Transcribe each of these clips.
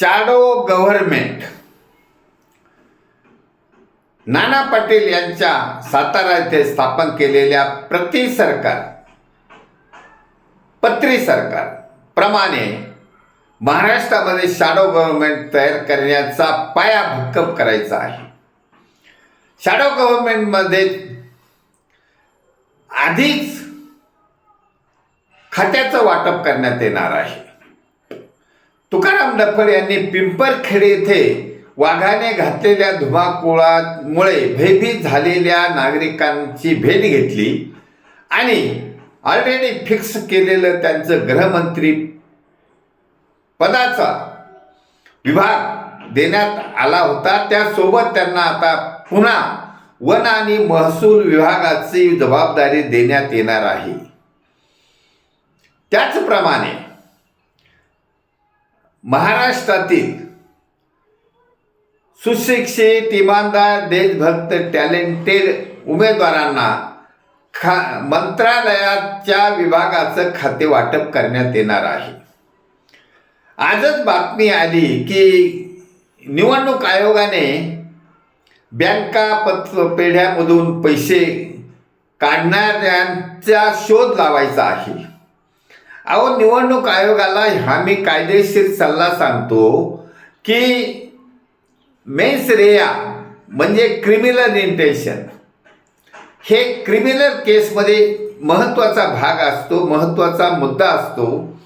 Shadow government Nana Patil यांच्या सातारा येथे स्थापन केलेल्या प्रति सरकार पत्री सरकार प्रमाणे महाराष्ट्रामध्ये शॅडो गव्हर्नमेंट तयार करण्याचा पाया भक्कम करायचा आहे. शॅडो गव्हर्नमेंटमध्ये आधीच खात्याचं वाटप करण्यात येणार आहे. तुकाराम डफर यांनी पिंपरखेडे येथे वाघाने घातलेल्या धुमाकुळामुळे भयभीत झालेल्या नागरिकांची भेट घेतली आणि ऑलरेडी फिक्स केलेलं त्यांचं गृहमंत्री पदाचा विभाग देण्यात आला होता. त्यासोबत त्यांना आता पुन्हा वन आणि महसूल विभागाची जबाबदारी देण्यात येणार आहे. त्याचप्रमाणे महाराष्ट्रातील सुशिक्षित इमानदार देशभक्त टॅलेंटेड उमेदवारांना खा मंत्रालयाच्या विभागाचं खाते वाटप करण्यात येणार आहे. आजच बातमी आली की निवडणूक आयोगाने बँका पत्र पेढ्यामधून पैसे काढणाऱ्यांचा शोध लावायचा आहे. अहो निवडणूक आयोगाला हा मी कायदेशीर सल्ला सांगतो की मेन्स रेया म्हणजे क्रिमिनल इंटेन्शन हे क्रिमिनल केसमध्ये महत्त्वाचा भाग असतो महत्त्वाचा मुद्दा असतो.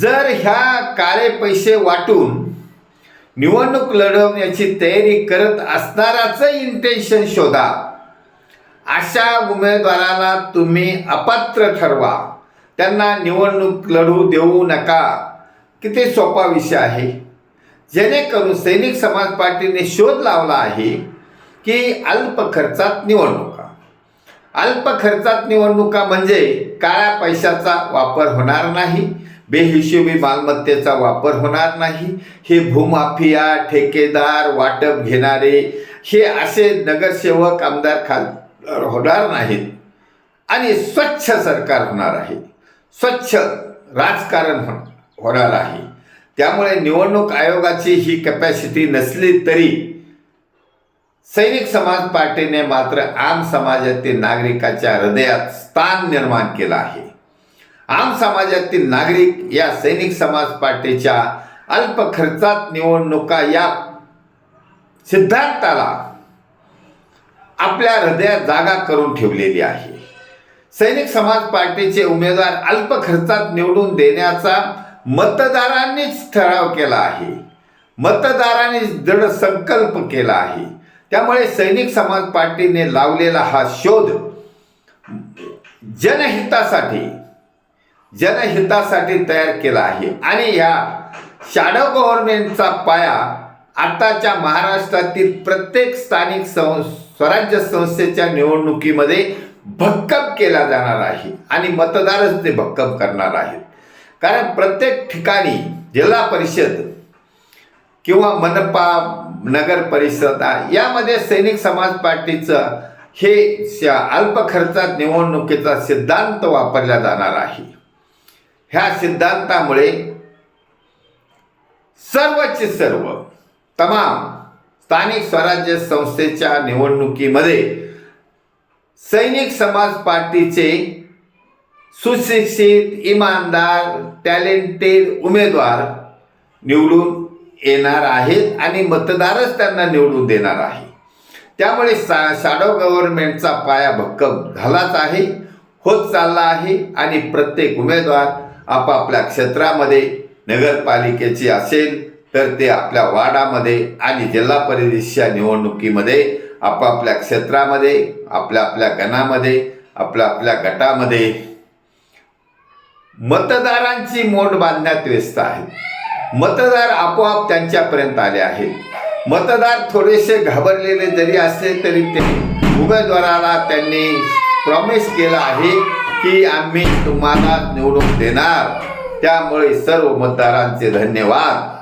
जर ह्या काळे पैसे वाटून निवडणूक लढवण्याची तयारी करत असणाराचं इंटेन्शन शोधा अशा उमेदवाराला तुम्ही अपात्र ठरवा. त्यांना निवडणूक लढू देऊ नका. किती सोपा विषय आहे. जेणेकरून सैनिक समाज पार्टीने शोध लावला आहे की अल्प खर्चात निवडणुका. अल्प खर्चात निवडणुका म्हणजे काळ्या पैशाचा वापर होणार नाही बेहिशोबी मालमत्तेचा वापर होणार नाही हे भूमाफिया ठेकेदार वाटप घेणारे हे असे नगरसेवक आमदार खासदार होणार नाहीत. आणि स्वच्छ सरकार होणार आहे. स्वच्छ राजकारण हो-, होणार आहे. त्यामुळे निवडणूक आयोगाची ही कॅपॅसिटी नसली तरी सैनिक समाज पार्टीने मात्र आम समाजातील नागरिकाच्या हृदयात स्थान निर्माण केलं आहे. आम समाजातील नागरिक या सैनिक समाज पार्टीच्या अल्प खर्चात निवडणुका या सिद्धांताला आपल्या हृदयात जागा करून ठेवलेली आहे. सैनिक समाज पार्टीचे उमेदवार अल्प खर्चात निवडून देण्याचा मतदारांनीच ठराव केला आहे. मतदारांनी दृढ संकल्प केला आहे. त्यामुळे सैनिक समाज पार्टीने लावलेला हा शोध जनहितासाठी जनहितासाठी तयार केला आहे. आणि या शॅडो गव्हर्नमेंटचा पाया आताच्या महाराष्ट्रातील प्रत्येक स्थानिक स्वराज्य संस्थेच्या निवडणुकीमध्ये भक्कम केला जाणार आहे आणि मतदारच ते भक्कम करणार आहेत. कारण प्रत्येक ठिकाणी जिल्हा परिषद किंवा मनपा नगर परिषद यामध्ये सैनिक समाज पार्टीचं हे अल्प खर्चात निवडणुकीचा सिद्धांत वापरला जाणार आहे. ह्या सिद्धांतामुळे सर्वचे सर्व तमाम स्थानिक स्वराज्य संस्थेच्या निवडणुकीमध्ये सैनिक समाज पार्टीचे सुशिक्षित इमानदार टॅलेंटेड उमेदवार निवडून येणार आहेत आणि मतदारच त्यांना निवडून देणार आहे. त्यामुळे सा शॅडो गव्हर्नमेंटचा पाया भक्कम झालाच आहे होत चालला आहे आणि प्रत्येक उमेदवार आपापल्या क्षेत्रामध्ये नगरपालिकेची असेल तर ते आपल्या वार्डामध्ये आणि जिल्हा परिषदेच्या निवडणुकीमध्ये आपापल्या क्षेत्रामध्ये आपल्या आपल्या गणामध्ये आपल्या आपल्या गटामध्ये मतदारांची मोठ बांधण्यात व्यस्त आहेत. मतदार आपोआप त्यांच्यापर्यंत आले आहेत. मतदार थोडेसे घाबरलेले जरी असले तरी ते उमेदवाराला त्यांनी प्रॉमिस केलं आहे की आम्ही तुम्हाला निवडून देणार. त्यामुळे सर्व मतदारांचे धन्यवाद.